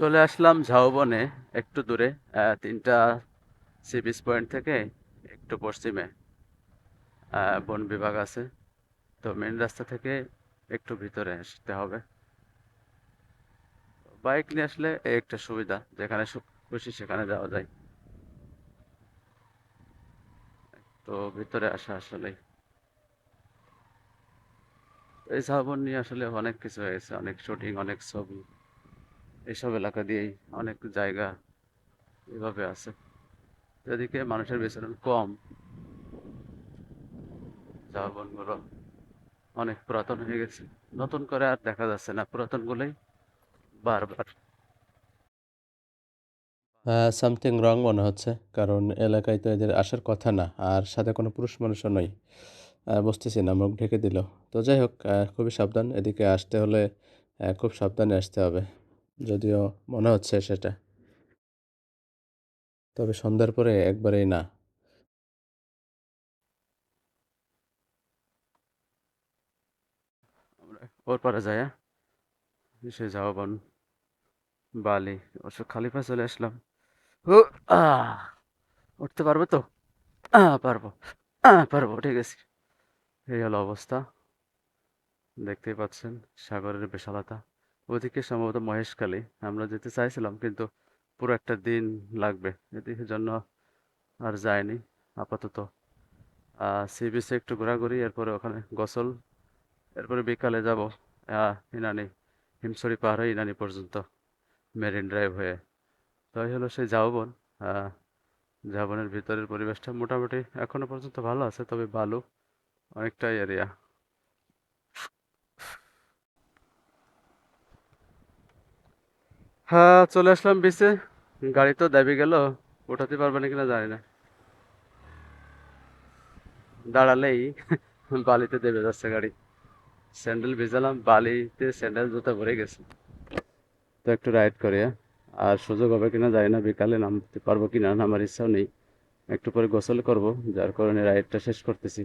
চলে আসলাম ঝাউবনে, একটু দূরে তিনটা সি বিচ পয়েন্ট থেকে একটু পশ্চিমে বন বিভাগ আছে। তো মেন রাস্তা থেকে একটু ভিতরে আসতে হবে। বাইক নিয়ে আসলে একটা সুবিধা, যেখানে খুশি সেখানে যাওয়া যায়। তো ভিতরে আসা আসলেই। এই ঝাউবন নিয়ে আসলে অনেক কিছু হয়েছে অনেক শুটিং, অনেক ছবি। এইসব এলাকা দিয়েই অনেক জায়গা এভাবে আছে। এদিকে মানুষের বিচরণ কম। ঝাউবনগুলো অনেক পুরাতন হয়ে গেছে। নতুন করে আর দেখা যাচ্ছে না পুরাতন গুলোই বারবার সামথিং রং মনে হচ্ছে কারণ এলাকায় তো এদের আসার কথা না আর সাথে কোনো পুরুষ মানুষও নয় আহ, বুঝতেছি না মুখ ঢেকে দিল। তো যাই হোক খুবই সাবধান এদিকে আসতে হলে খুব সাবধানে আসতে হবে। যদিও মনে হচ্ছে সেটা। তবে সন্ধ্যার পরে একবারেই না। ওর পারে যাই হ্যাঁ? সে ঝাউবন বালি, অবশ্য খালি পায়ে চলে আসলাম। ও উঠতে পারবে তো? পারব। পারব, ঠিক আছে। এই হলো অবস্থা। দেখতেই পাচ্ছেন, সাগরের বিশালতা। ওদিকে সম্ভবত মহেশখালী আমরা যেতে চাইছিলাম, কিন্তু পুরো একটা দিন লাগবে। এদিকে জন্য আর যায়নি আপাতত। সি বিচে একটু ঘোরাঘুরি, এরপরে ওখানে গোসল। এরপরে বিকালে যাব ইনানি, হিমছড়ি পার হয়ে ইনানি পর্যন্ত, মেরিন ড্রাইভ হয়ে। তো এই হলো সেই ঝাউবন ঝাউবনের ভিতরের পরিবেশটা মোটামুটি এখনও পর্যন্ত ভালো আছে, তবে বালু অনেকটাই এরিয়া। হ্যাঁ চলে আসলাম বিচে গাড়ি তো দাবি গেল, ওঠাতে পারবে না কিনা জানি না। দাঁড়ালেই বালিতে দেবে যাচ্ছে গাড়ি। স্যান্ডেল ভেজালাম, বালিতে স্যান্ডেল, জুতা ভরে গেছে। তো একটু রাইড করে হ্যাঁ? আর সুযোগ হবে কিনা জানি না, বিকালে নামতে পারব কিনা নামার ইচ্ছাও নেই। একটু পরে গোসল করব, যার কারণে রাইডটা শেষ করতেছি।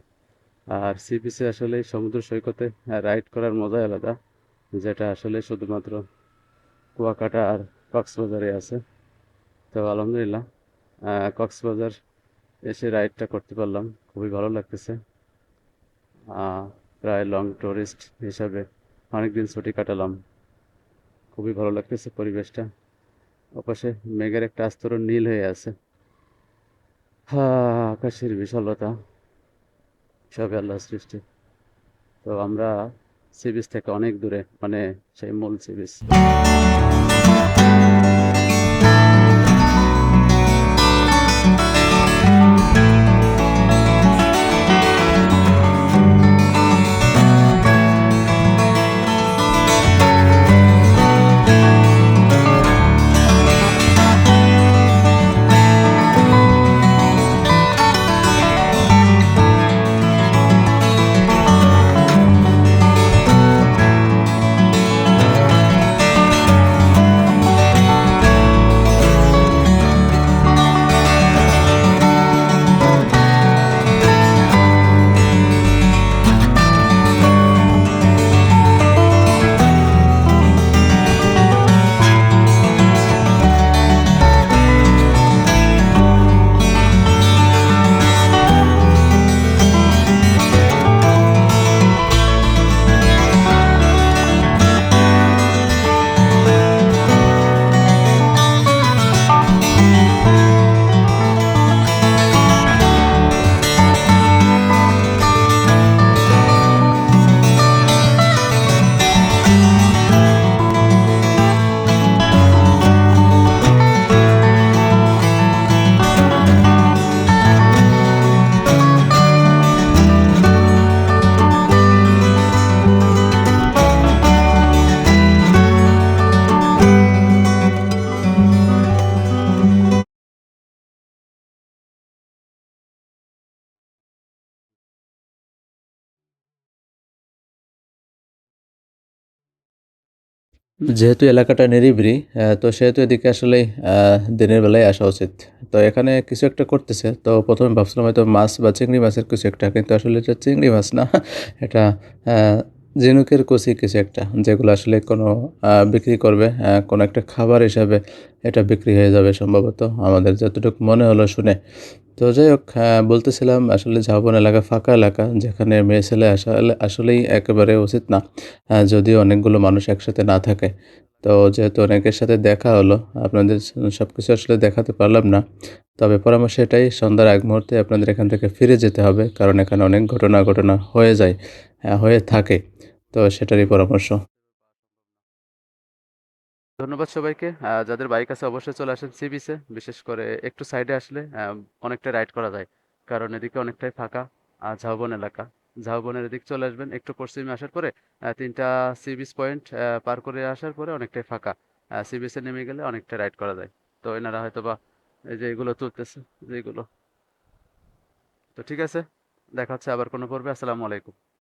আর সি আসলে সমুদ্র সৈকতে রাইড করার মজাই আলাদা, যেটা আসলে শুধুমাত্র কুয়াকাটা আর কক্সবাজারে আছে। তো আলহামদুলিল্লাহ কক্সবাজার এসে রাইডটা করতে পারলাম। খুবই ভালো লাগতেছে। প্রায় লং টুরিস্ট হিসাবে অনেকদিন ছুটি কাটালাম। খুবই ভালো লাগতেছে পরিবেশটা। ওপাশে মেঘের একটা আস্তরণ নীল হয়ে আছে। হা আকাশের বিশালতা। সবই আল্লাহ সৃষ্টি। তো আমরা সি থেকে অনেক দূরে মানে সেই মূল সি যেহেতু এলাকাটা নিরিবিরি তো সেহেতু এদিকে আসলে দিনের বেলায় আসা উচিত। তো এখানে কিছু একটা করতেছে। তো প্রথমে ভাবছিলাম হয়তো মাছ বা চিংড়ি মাছের কিছু একটা, কিন্তু আসলে এটা চিংড়ি মাছ না। এটা ঝিনুকের কচি কিছু একটা, যেগুলো আসলে কোনো বিক্রি করবে কোনো একটা খাবার হিসাবে এটা বিক্রি হয়ে যাবে সম্ভবত আমাদের যতটুকু মনে হলো শুনে। তো যাই হোক বলতেছিলাম আসলে ঝাউবন এলাকা ফাঁকা এলাকা, যেখানে মেয়ে ছেলে আসলে আসলেই একেবারে উচিত না যদিও অনেকগুলো মানুষ একসাথে না থাকে। তো যেহেতু অনেকের সাথে দেখা হলো, আপনাদের সব কিছু আসলে দেখাতে পারলাম না, তবে পরামর্শ এটাই, সন্ধ্যার আগ মুহূর্তে আপনাদের এখান থেকে ফিরে যেতে হবে, কারণ এখানে অনেক ঘটনা ঘটনা হয়ে যায় হয়ে থাকে। তো সেটারই পরামর্শ। ধন্যবাদ সবাইকে। যাদের বাইক আছে অবশ্যই চলে আসেন সি বিচে বিশেষ করে একটু সাইডে আসলে অনেকটা রাইড করা যায়। কারণ এদিকে অনেকটাই ফাঁকা ঝাউবন এলাকা। ঝাউবনের এদিক চলে আসবেন, একটু পশ্চিমে আসার পরে তিনটা সি বিচ পয়েন্ট পার করে আসার পরে অনেকটাই ফাঁকা। সি বিচে নেমে গেলে অনেকটা রাইড করা যায়। তো এনারা হয়তো বা এই যে এগুলো তুলতেছে, যেগুলো। তো ঠিক আছে, দেখা হচ্ছে আবার কোনো পর্বে। আসসালামু আলাইকুম।